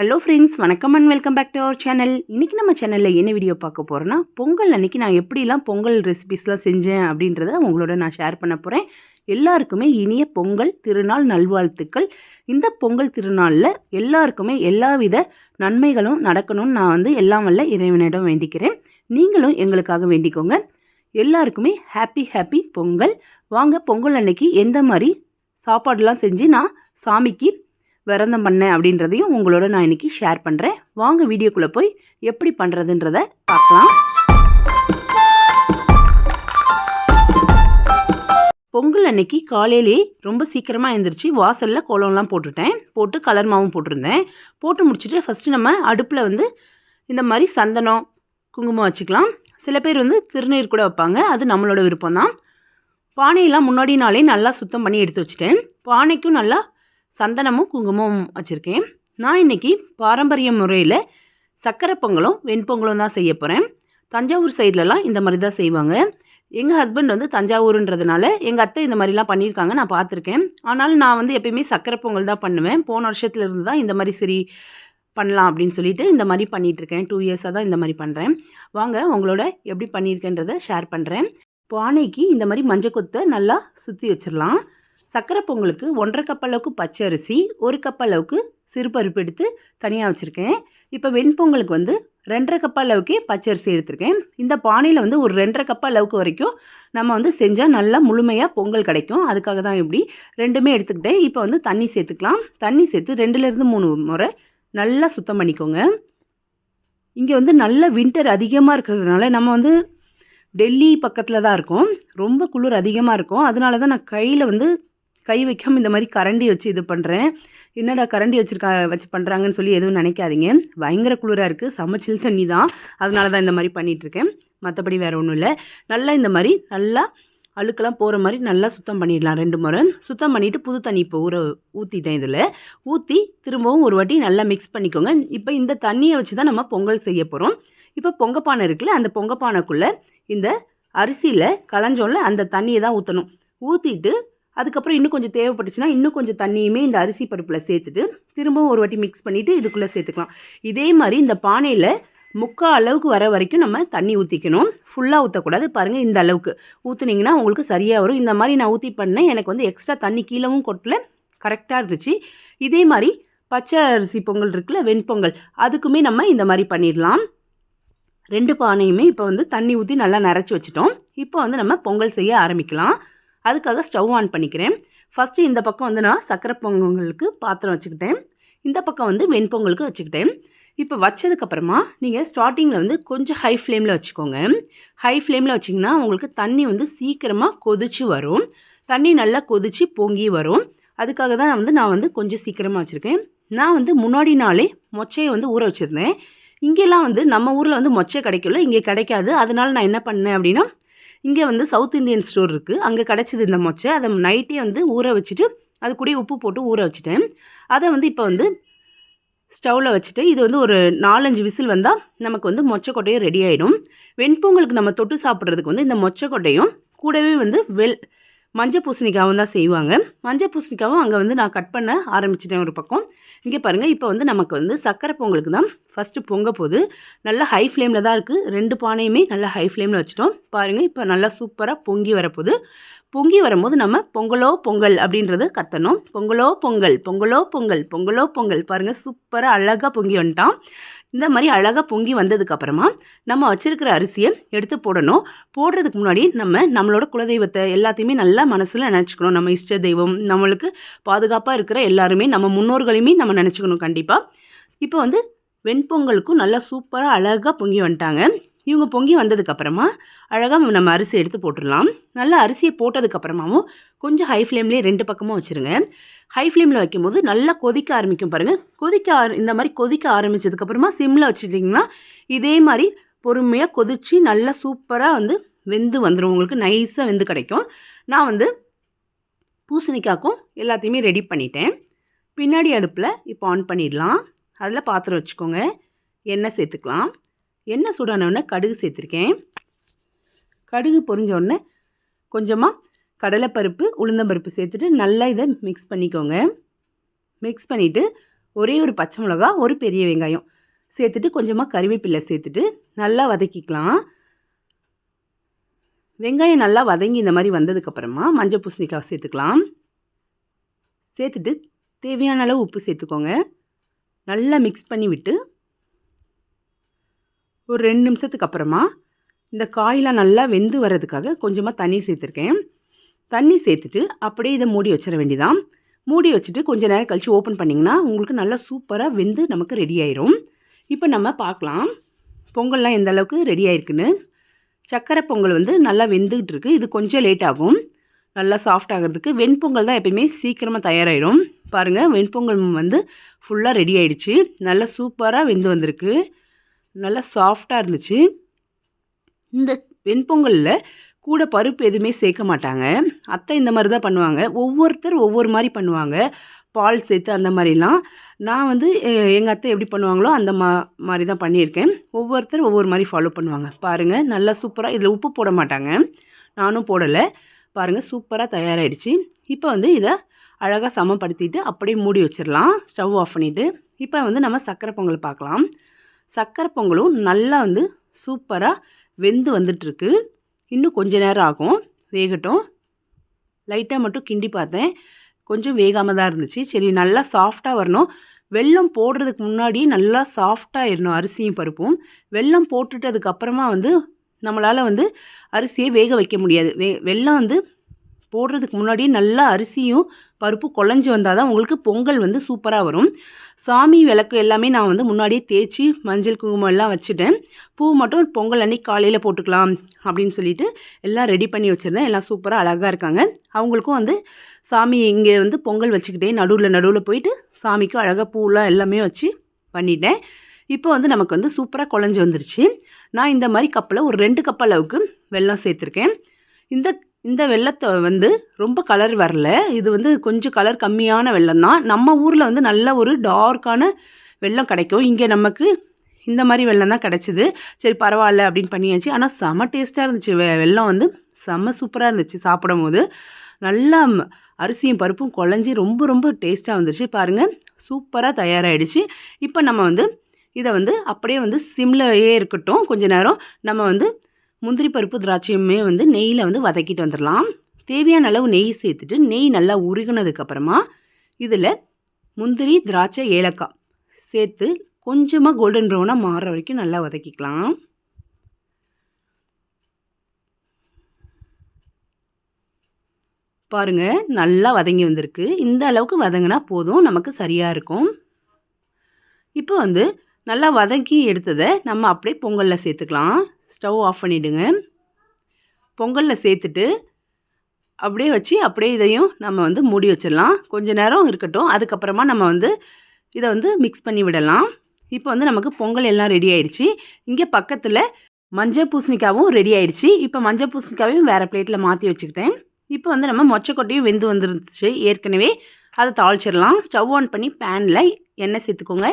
Hello friends வணக்கம் and welcome back to our channel இன்றைக்கி நம்ம சேனலில் என்ன வீடியோ பார்க்க போகிறோன்னா பொங்கல் அன்னைக்கு நான் எப்படிலாம் பொங்கல் ரெசிபிஸ்லாம் செஞ்சேன் அப்படின்றத உங்களோட நான் ஷேர் பண்ண போகிறேன் எல்லாருக்குமே இனிய பொங்கல் திருநாள் நல்வாழ்த்துக்கள். இந்த பொங்கல் திருநாளில் எல்லாருக்குமே எல்லாவித நன்மைகளும் நடக்கணும்னு நான் வந்து எல்லாம் வல்ல இறைவனிடம் வேண்டிக்கிறேன். நீங்களும் எங்களுக்காக வேண்டிக்கோங்க. எல்லாருக்குமே ஹாப்பி ஹாப்பி பொங்கல். வாங்க பொங்கல் அன்னைக்கு எந்த மாதிரி சாப்பாடுலாம் செஞ்சு நான் சாமிக்கு விரதம் பண்ணேன் அப்படின்றதையும் உங்களோட நான் இன்னைக்கு ஷேர் பண்ணுறேன் வாங்க வீடியோக்குள்ளே போய் எப்படி பண்ணுறதுன்றத பார்க்கலாம். பொங்கல் அன்னைக்கு காலையிலே ரொம்ப சீக்கிரமாக எழுந்திரிச்சு வாசலில் கோலம்லாம் போட்டுட்டேன். போட்டு கலர் மாவும் போட்டிருந்தேன். போட்டு முடிச்சுட்டு ஃபஸ்ட்டு நம்ம அடுப்பில் வந்து இந்த மாதிரி சந்தனம் குங்குமம் வச்சுக்கலாம். சில பேர் வந்து திருநீர் கூட வைப்பாங்க. அது நம்மளோட விருப்பம் தான் பானையெல்லாம் முன்னாடி நாளே நல்லா சுத்தம் பண்ணி எடுத்து வச்சுட்டேன். பானைக்கும் நல்லா சந்தனமும் குங்குமமும் வச்சுருக்கேன். நான் இன்றைக்கி பாரம்பரிய முறையில் சக்கரை பொங்கலும் வெண்பொங்கலும் தான் செய்ய போகிறேன் தஞ்சாவூர் சைட்லலாம் இந்த மாதிரி தான் செய்வாங்க. எங்கள் ஹஸ்பண்ட் வந்து தஞ்சாவூருன்றதுனால எங்கள் அத்தை இந்த மாதிரிலாம் பண்ணியிருக்காங்க நான் பார்த்துருக்கேன். ஆனாலும் நான் வந்து எப்பயுமே சக்கரை பொங்கல் தான் பண்ணுவேன். போன வருஷத்துலேருந்து தான் இந்த மாதிரி சரி பண்ணலாம் அப்படின்னு சொல்லிட்டு இந்த மாதிரி பண்ணிகிட்ருக்கேன் டூ இயர்ஸாக தான் இந்த மாதிரி பண்ணுறேன் வாங்க உங்களோட எப்படி பண்ணியிருக்கேன்றதை ஷேர் பண்ணுறேன் பானைக்கு இந்த மாதிரி மஞ்சள் கொத்தை நல்லா சுற்றி வச்சிடலாம். சக்கரை பொங்கலுக்கு ஒன்றரை கப் அளவுக்கு பச்சை அரிசி ஒரு கப் அளவுக்கு சிறுபருப்பு எடுத்து தனியாக வச்சுருக்கேன். இப்போ வெண்பொங்கலுக்கு வந்து ரெண்டரை கப் அளவுக்கே பச்சை அரிசி எடுத்திருக்கேன். இந்த பானையில் வந்து ஒரு ரெண்டரை கப் அளவுக்கு வரைக்கும் நம்ம வந்து செஞ்சால் நல்லா முழுமையாக பொங்கல் கிடைக்கும். அதுக்காக தான் இப்படி ரெண்டுமே எடுத்துக்கிட்டேன். இப்போ வந்து தண்ணி சேர்த்துக்கலாம். தண்ணி சேர்த்து ரெண்டுலேருந்து மூணு முறை நல்லா சுத்தம் பண்ணிக்கோங்க. இங்கே வந்து நல்ல வின்டர் அதிகமாக இருக்கிறதுனால நம்ம வந்து டெல்லி பக்கத்தில் தான் இருக்கோம். ரொம்ப குளிர் அதிகமாக இருக்கும். அதனால தான் நான் கையில் வந்து கை வைக்காமல் இந்த மாதிரி கரண்டி வச்சு இது பண்ணுறேன் என்னடா கரண்டி வச்சுருக்கா வச்சு பண்ணுறாங்கன்னு சொல்லி எதுவும் நினைக்காதீங்க. பயங்கர குளிராக இருக்குது சமைச்சில் தண்ணி தான். அதனால தான் இந்த மாதிரி பண்ணிகிட்ருக்கேன் மற்றபடி வேறு ஒன்றும் இல்லை. நல்லா இந்த மாதிரி நல்லா அழுக்கெல்லாம் போகிற மாதிரி நல்லா சுத்தம் பண்ணிடலாம் ரெண்டு முறை. சுத்தம் பண்ணிவிட்டு புது தண்ணி இப்போ ஊற ஊற்றிட்டேன் இதில். ஊற்றி திரும்பவும் ஒரு வாட்டி நல்லா மிக்ஸ் பண்ணிக்கோங்க. இப்போ இந்த தண்ணியை வச்சு தான் நம்ம பொங்கல் செய்ய போகிறோம் இப்போ பொங்கப்பானை இருக்குல்ல அந்த பொங்கப்பானைக்குள்ளே இந்த அரிசியில் களைஞ்சோம்ல அந்த தண்ணியை தான் ஊற்றணும் ஊற்றிட்டு அதுக்கப்புறம் இன்னும் கொஞ்சம் தேவைப்பட்டுச்சுன்னா இன்னும் கொஞ்சம் தண்ணியுமே இந்த அரிசி பருப்பில் சேர்த்துட்டு திரும்பவும் ஒரு வாட்டி மிக்ஸ் பண்ணிவிட்டு இதுக்குள்ளே சேர்த்துக்கலாம். இதே மாதிரி இந்த பானையில் முக்கால் அளவுக்கு வர வரைக்கும் நம்ம தண்ணி ஊற்றிக்கணும் ஃபுல்லாக ஊற்றக்கூடாது பாருங்கள் இந்த அளவுக்கு. ஊற்றுனீங்கன்னா உங்களுக்கு சரியாக வரும். இந்த மாதிரி நான் ஊற்றி பண்ணேன். எனக்கு வந்து எக்ஸ்ட்ரா தண்ணி கீழவும் கொட்டல. கரெக்டாக இருந்துச்சு. இதே மாதிரி பச்சை அரிசி பொங்கல் இருக்குல்ல வெண்பொங்கல் அதுக்குமே நம்ம இந்த மாதிரி பண்ணிடலாம். ரெண்டு பானையுமே இப்போ வந்து தண்ணி ஊற்றி நல்லா நிறச்சி வச்சுட்டோம். இப்போ வந்து நம்ம பொங்கல் செய்ய ஆரம்பிக்கலாம். அதுக்காக ஸ்டவ் ஆன் பண்ணிக்கிறேன். ஃபஸ்ட்டு இந்த பக்கம் வந்து நான் சக்கரை பொங்கலுக்கு பாத்திரம் வச்சுக்கிட்டேன். இந்த பக்கம் வந்து வெண்பொங்கலுக்கு வச்சுக்கிட்டேன். இப்போ வச்சதுக்கப்புறமா நீங்கள் ஸ்டார்டிங்கில் வந்து கொஞ்சம் ஹை ஃப்ளேமில் வச்சுக்கோங்க. ஹை ஃப்ளேமில் வச்சிங்கன்னா உங்களுக்கு தண்ணி வந்து சீக்கிரமாக கொதிச்சு வரும். தண்ணி நல்லா கொதிச்சு பொங்கி வரும். அதுக்காக தான் நான் வந்து நான் வந்து கொஞ்சம் சீக்கிரமாக வச்சுருக்கேன். நான் வந்து முன்னாடி நாளே மொச்சையை வந்து ஊற வச்சுருந்தேன். இங்கெல்லாம் வந்து நம்ம ஊரில் வந்து மொச்சை கிடைக்கல இங்கே கிடைக்காது. அதனால நான் என்ன பண்ணேன் அப்படின்னா இங்கே வந்து சவுத் இந்தியன் ஸ்டோர் இருக்குது அங்கே கிடச்சிது இந்த மொச்சை. அதை நைட்டே வந்து ஊற வச்சுட்டு அது கூட உப்பு போட்டு ஊற வச்சுட்டேன். அதை வந்து இப்போ வந்து ஸ்டவ்வில் வச்சுட்டு இது வந்து ஒரு நாலஞ்சு விசில் வந்தால் நமக்கு வந்து மொச்சக்கொட்டையும் ரெடி ஆகிடும் வெண்பொங்கலுக்கு நம்ம தொட்டு சாப்பிட்றதுக்கு வந்து இந்த மொச்சக்கொட்டையும் கூடவே வந்து வெல் மஞ்சள் பூசணிக்காவும் தான் செய்வாங்க. மஞ்சள் பூசணிக்காவும் அங்கே வந்து நான் கட் பண்ண ஆரம்பிச்சிட்டேன் ஒரு பக்கம். இங்கே பாருங்கள் இப்போ வந்து நமக்கு வந்து சக்கரை பொங்கலுக்கு தான் ஃபஸ்ட்டு பொங்க போது நல்லா ஹை ஃப்ளேமில் தான் இருக்குது ரெண்டு பானையுமே நல்லா ஹை ஃப்ளேமில் வச்சுட்டோம். பாருங்கள் இப்போ நல்லா சூப்பராக பொங்கி வரப்போகுது. பொங்கி வரும்போது நம்ம பொங்கலோ பொங்கல் அப்படின்றத கத்தணும். பொங்கலோ பொங்கல் பொங்கலோ பொங்கல் பொங்கலோ பொங்கல். பாருங்கள் சூப்பராக அழகாக பொங்கி வந்துட்டான். இந்த மாதிரி அழகாக பொங்கி வந்ததுக்கப்புறமா நம்ம வச்சுருக்கிற அரிசியை எடுத்து போடணும். போடுறதுக்கு முன்னாடி நம்ம நம்மளோட குலதெய்வத்தை எல்லாத்தையுமே நல்லா மனசில் நினச்சிக்கணும். நம்ம இஷ்ட தெய்வம் நம்மளுக்கு பாதுகாப்பாக இருக்கிற எல்லாருமே நம்ம முன்னோர்களையுமே நம்ம நினச்சிக்கணும் கண்டிப்பாக இப்போ வந்து வெண்பொங்கலுக்கும் நல்லா சூப்பராக அழகாக பொங்கி வந்துட்டாங்க. இவங்க பொங்கி வந்ததுக்கப்புறமா அழகாக நம்ம அரிசி எடுத்து போட்டுடலாம். நல்லா அரிசியை போட்டதுக்கப்புறமாவும் கொஞ்சம் ஹை ஃப்ளேம்லேயே ரெண்டு பக்கமும் வச்சுருங்க. ஹை ஃப்ளேமில் வைக்கும்போது நல்லா கொதிக்க ஆரம்பிக்கும் பாருங்கள் கொதிக்க ஆர இந்த மாதிரி கொதிக்க ஆரம்பித்ததுக்கப்புறமா சிம்மில் வச்சுட்டிங்கன்னா இதே மாதிரி பொறுமையாக கொதித்து நல்லா சூப்பராக வந்து வெந்து வந்துடும் உங்களுக்கு நைஸாக வெந்து கிடைக்கும். நான் வந்து பூசணிக்காக்கும் எல்லாத்தையுமே ரெடி பண்ணிட்டேன். பின்னாடி அடுப்பில் இப்போ ஆன் பண்ணிடலாம். அதில் பாத்திரம் வச்சுக்கோங்க. எண்ணெய் சேர்த்துக்கலாம். எண்ணெய் சூடானவுடனே கடுகு சேர்த்துருக்கேன். கடுகு பொரிஞ்சோடனே கொஞ்சமாக கடலைப்பருப்பு உளுந்தம்பருப்பு சேர்த்துட்டு நல்லா இதை மிக்ஸ் பண்ணிக்கோங்க. மிக்ஸ் பண்ணிவிட்டு ஒரே ஒரு பச்சை மிளகா ஒரு பெரிய வெங்காயம் சேர்த்துட்டு கொஞ்சமாக கறிவேப்பிலை சேர்த்துட்டு நல்லா வதக்கிக்கலாம். வெங்காயம் நல்லா வதங்கி இந்த மாதிரி வந்ததுக்கப்புறமா மஞ்சள் பூசணிக்காய் சேர்த்துக்கலாம். சேர்த்துட்டு தேவையான அளவு உப்பு சேர்த்துக்கோங்க. நல்லா மிக்ஸ் பண்ணி விட்டு ஒரு ரெண்டு நிமிஷத்துக்கு அப்புறமா இந்த காயெலாம் நல்லா வெந்து வர்றதுக்காக கொஞ்சமாக தண்ணி சேர்த்துருக்கேன். தண்ணி சேர்த்துட்டு அப்படியே இதை மூடி வச்சிட வேண்டியதான் மூடி வச்சுட்டு கொஞ்சம் நேரம் கழித்து ஓப்பன் பண்ணிங்கன்னா உங்களுக்கு நல்லா சூப்பராக வெந்து நமக்கு ரெடி ஆயிரும். இப்போ நம்ம பார்க்கலாம். பொங்கல்லாம் எந்த அளவுக்கு ரெடி ஆயிருக்குன்னு. சக்கரை பொங்கல் வந்து நல்லா வெந்துகிட்டு இருக்குது இது கொஞ்சம் லேட் ஆகும். நல்லா சாஃப்ட் ஆகிறதுக்கு வெண்பொங்கல் தான் எப்பயுமே சீக்கிரமாக தயாராகிடும் பாருங்கள் வெண்பொங்கல் வந்து ஃபுல்லாக ரெடி ஆயிடுச்சு. நல்லா சூப்பராக வெந்து வந்திருக்கு. நல்லா சாஃப்டாக இருந்துச்சு. இந்த வெண்பொங்கலில் கூட பருப்பு எதுவுமே சேர்க்க மாட்டாங்க. அத்தை இந்த மாதிரி தான் பண்ணுவாங்க. ஒவ்வொருத்தர் ஒவ்வொரு மாதிரி பண்ணுவாங்க. பால் சேர்த்து அந்த மாதிரிலாம். நான் வந்து எங்கள் அத்தை எப்படி பண்ணுவாங்களோ அந்த மா மாதிரி தான் பண்ணியிருக்கேன். ஒவ்வொருத்தர் ஒவ்வொரு மாதிரி ஃபாலோ பண்ணுவாங்க. பாருங்கள் நல்லா சூப்பராக இதில் உப்பு போட மாட்டாங்க. நானும் போடலை. பாருங்கள் சூப்பராக தயாராகிடுச்சு இப்போ வந்து இதை அழகாக சமப்படுத்திட்டு அப்படியே மூடி வச்சிடலாம். ஸ்டவ் ஆஃப் பண்ணிவிட்டு இப்போ வந்து நம்ம சக்கரை பொங்கல் பார்க்கலாம். சக்கரை பொங்கலும் நல்லா வந்து சூப்பராக வெந்து வந்துட்டுருக்கு. இன்னும் கொஞ்ச நேரம் ஆகும். வேகட்டும். லைட்டாக மட்டும் கிண்டி பார்த்தேன். கொஞ்சம் வேகாமல் தான் இருந்துச்சு. சரி நல்லா சாஃப்டாக வரணும். வெல்லம் போடுறதுக்கு முன்னாடி நல்லா சாஃப்டாக இருணும் அரிசியும் பருப்பும். வெல்லம் போட்டுட்டு அதுக்கப்புறமா வந்து நம்மளால் வந்து அரிசியை வேக வைக்க முடியாது. வே வெல்லம் வந்து போடுறதுக்கு முன்னாடி நல்லா அரிசியும் பருப்பு குழஞ்சி வந்தால் தான் உங்களுக்கு பொங்கல் வந்து சூப்பராக வரும். சாமி விளக்கு எல்லாமே நான் வந்து முன்னாடியே தேய்ச்சி மஞ்சள் குங்குமம் எல்லாம் வச்சுட்டேன். பூ மட்டும் பொங்கல் அன்னைக்கு காலையில் போட்டுக்கலாம் அப்படின்னு சொல்லிட்டு எல்லாம் ரெடி பண்ணி வச்சுருந்தேன். எல்லாம் சூப்பராக அழகாக இருக்காங்க. அவங்களுக்கும் வந்து சாமி இங்கே வந்து பொங்கல் வச்சுக்கிட்டே நடுவில் நடுவில் போயிட்டு சாமிக்கு அழகாக பூலாம் எல்லாமே வச்சு பண்ணிட்டேன். இப்போ வந்து நமக்கு வந்து சூப்பராக குழஞ்சி வந்துருச்சு. நான் இந்த மாதிரி கப்பில் ஒரு ரெண்டு கப் அளவுக்கு வெள்ளம் சேர்த்துருக்கேன். இந்த இந்த வெள்ளத்தை வந்து ரொம்ப கலர் வரல. இது வந்து கொஞ்சம் கலர் கம்மியான வெள்ளம் தான். நம்ம ஊரில் வந்து நல்ல ஒரு டார்க்கான வெள்ளம் கிடைக்கும். இங்கே நமக்கு இந்த மாதிரி வெள்ளம் தான் கிடச்சிது. சரி பரவாயில்ல அப்படின்னு பண்ணியாச்சு. ஆனால் செம டேஸ்ட்டாக இருந்துச்சு. வெ வெள்ளம் வந்து செம சூப்பராக இருந்துச்சு சாப்பிடும் போது நல்லா அரிசியும் பருப்பும் குழஞ்சி ரொம்ப ரொம்ப டேஸ்ட்டாக வந்துருச்சு. பாருங்கள் சூப்பராக தயாராகிடுச்சு இப்போ நம்ம வந்து இதை வந்து அப்படியே வந்து சிம்லையே இருக்கட்டும். கொஞ்ச நேரம் நம்ம வந்து முந்திரி பருப்பு திராட்சையுமே வந்து நெய்யில் வந்து வதக்கிட்டு வந்துடலாம் தேவையான அளவு நெய் சேர்த்துட்டு நெய் நல்லா உருகினதுக்கப்புறமா இதில் முந்திரி திராட்சை ஏலக்காய் சேர்த்து கொஞ்சமாக கோல்டன் ப்ரௌனாக மாறுற வரைக்கும் நல்லா வதக்கிக்கலாம். பாருங்கள் நல்லா வதங்கி வந்திருக்கு. இந்த அளவுக்கு வதங்கினா போதும் நமக்கு சரியாக இருக்கும். இப்போ வந்து நல்லா வதக்கி எடுத்ததை நம்ம அப்படியே பொங்கலில் சேர்த்துக்கலாம். ஸ்டவ் ஆஃப் பண்ணிவிடுங்க பொங்கலில் சேர்த்துட்டு அப்படியே வச்சு அப்படியே இதையும் நம்ம வந்து மூடி வச்சிடலாம். கொஞ்ச நேரம் இருக்கட்டும். அதுக்கப்புறமா நம்ம வந்து இதை வந்து மிக்ஸ் பண்ணி விடலாம். இப்போ வந்து நமக்கு பொங்கல் எல்லாம் ரெடி ஆயிடுச்சு. இங்கே பக்கத்தில் மஞ்சள் பூசணிக்காவும் ரெடி ஆயிடுச்சு. இப்போ மஞ்சள் பூசணிக்காவையும் வேறு பிளேட்டில் மாற்றி வச்சுக்கிட்டேன். இப்போ வந்து நம்ம மொச்சக்கொட்டையும் வெந்து வந்துருந்துச்சு ஏற்கனவே. அதை தாளிச்சிடலாம். ஸ்டவ் ஆன் பண்ணி பேனில் எண்ணெய் சேர்த்துக்கோங்க.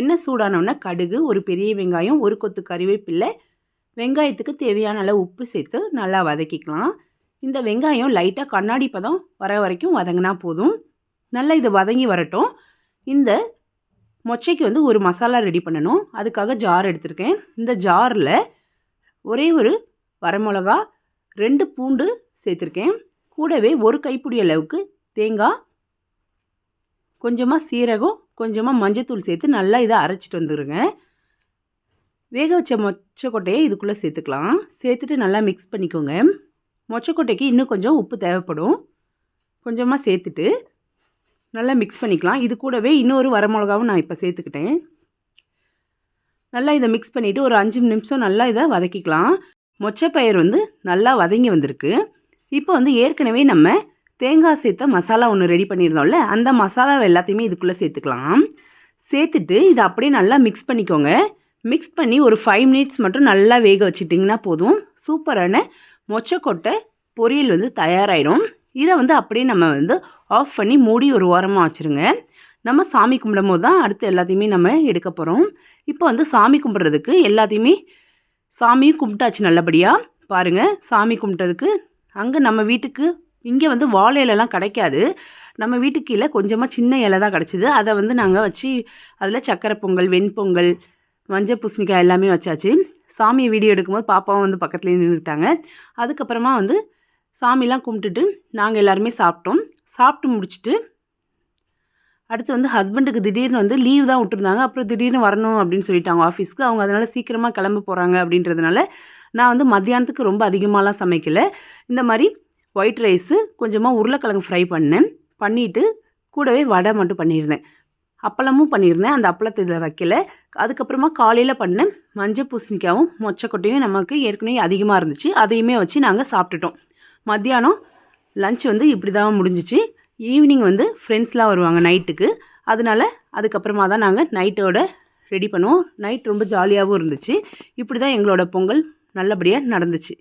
எண்ணெய் சூடானோடனே கடுகு ஒரு பெரிய வெங்காயம் ஒரு கொத்து கறிவேப்பில்லை வெங்காயத்துக்கு தேவையான அளவு உப்பு சேர்த்து நல்லா வதக்கிக்கலாம். இந்த வெங்காயம் லைட்டாக கண்ணாடி பதம் வர வரைக்கும் வதங்கினா போதும். நல்லா இது வதங்கி வரட்டும். இந்த மொச்சைக்கு வந்து ஒரு மசாலா ரெடி பண்ணணும். அதுக்காக ஜார் எடுத்திருக்கேன். இந்த ஜாரில் ஒரே ஒரு வரமிளகா ரெண்டு பூண்டு சேர்த்துருக்கேன். கூடவே ஒரு கைப்பிடி அளவுக்கு தேங்காய் கொஞ்சமாக சீரகம் கொஞ்சமாக மஞ்சத்தூள் சேர்த்து நல்லா இதை அரைச்சிட்டு வந்துடுங்க வேக வச்ச மொச்சக்கொட்டையை இதுக்குள்ளே சேர்த்துக்கலாம். சேர்த்துட்டு நல்லா மிக்ஸ் பண்ணிக்கோங்க. மொச்சக்கொட்டைக்கு இன்னும் கொஞ்சம் உப்பு தேவைப்படும். கொஞ்சமாக சேர்த்துட்டு நல்லா மிக்ஸ் பண்ணிக்கலாம். இது கூடவே இன்னொரு வரமிளகாவும் நான் இப்போ சேர்த்துக்கிட்டேன். நல்லா இதை மிக்ஸ் பண்ணிவிட்டு ஒரு அஞ்சு நிமிஷம் நல்லா இதை வதக்கிக்கலாம். மொச்சப்பயிர் வந்து நல்லா வதங்கி வந்திருக்கு. இப்போ வந்து ஏற்கனவே நம்ம தேங்காய் சேர்த்த மசாலா ஒன்று ரெடி பண்ணியிருந்தோம்ல அந்த மசாலா எல்லாத்தையுமே இதுக்குள்ளே சேர்த்துக்கலாம். சேர்த்துட்டு இதை அப்படியே நல்லா மிக்ஸ் பண்ணிக்கோங்க. மிக்ஸ் பண்ணி ஒரு ஃபைவ் மினிட்ஸ் மட்டும் நல்லா வேக வச்சுட்டிங்கன்னா போதும். சூப்பரான மொச்சக்கொட்டை பொரியல் வந்து தயாராகிடும் இதை வந்து அப்படியே நம்ம வந்து ஆஃப் பண்ணி மூடி ஒரு ஓரமாக வச்சுருங்க. நம்ம சாமி கும்பிடும் போது தான் அடுத்து எல்லாத்தையுமே நம்ம எடுக்க போகிறோம் இப்போ வந்து சாமி கும்பிட்றதுக்கு எல்லாத்தையுமே சாமியும் கும்பிட்டாச்சு நல்லபடியாக பாருங்கள் சாமி கும்பிட்டதுக்கு அங்கே நம்ம வீட்டுக்கு இங்கே வந்து வாழை இலைலாம் கிடைக்காது. நம்ம வீட்டுக்கு கீழே கொஞ்சமாக சின்ன இலை தான் கிடச்சிது. அதை வந்து நாங்கள் வச்சு அதில் சக்கரை பொங்கல் வெண்பொங்கல் மஞ்சள் பூசணிக்காய் எல்லாமே வச்சாச்சு. சாமியை வீடியோ எடுக்கும்போது பாப்பாவும் வந்து பக்கத்துலேயே நின்றுக்கிட்டாங்க அதுக்கப்புறமா வந்து சாமிலாம் கும்பிட்டுட்டு நாங்கள் எல்லாருமே சாப்பிட்டோம். சாப்பிட்டு முடிச்சுட்டு அடுத்து வந்து ஹஸ்பண்டுக்கு திடீர்னு வந்து லீவ் தான் விட்டுருந்தாங்க. அப்புறம் திடீர்னு வரணும் அப்படின்னு சொல்லிட்டாங்க ஆஃபீஸ்க்கு. அவங்க அதனால் சீக்கிரமாக கிளம்ப போகிறாங்க அப்படின்றதுனால நான் வந்து மத்தியானத்துக்கு ரொம்ப அதிகமாகலாம் சமைக்கலை. இந்த மாதிரி ஒயிட் ரைஸு கொஞ்சமாக உருளைக்கிழங்கு ஃப்ரை பண்ணேன். பண்ணிவிட்டு கூடவே வடை மட்டும் பண்ணியிருந்தேன். அப்பளமும் பண்ணியிருந்தேன். அந்த அப்பளத்தை இதில் வைக்கல. அதுக்கப்புறமா காலையில் பண்ண மஞ்சள் பூசணிக்காவும் மொச்சக்கொட்டையும் நமக்கு ஏற்கனவே அதிகமாக இருந்துச்சு. அதையுமே வச்சு நாங்கள் சாப்பிட்டுட்டோம். மத்தியானம் லஞ்ச் வந்து இப்படி தான் முடிஞ்சிச்சு. ஈவினிங் வந்து ஃப்ரெண்ட்ஸ்லாம் வருவாங்க நைட்டுக்கு. அதனால அதுக்கப்புறமா தான் நாங்கள் நைட்டோட ரெடி பண்ணுவோம். நைட் ரொம்ப ஜாலியாகவும் இருந்துச்சு. இப்படி தான் எங்களோட பொங்கல் நல்லபடியாக நடந்துச்சு.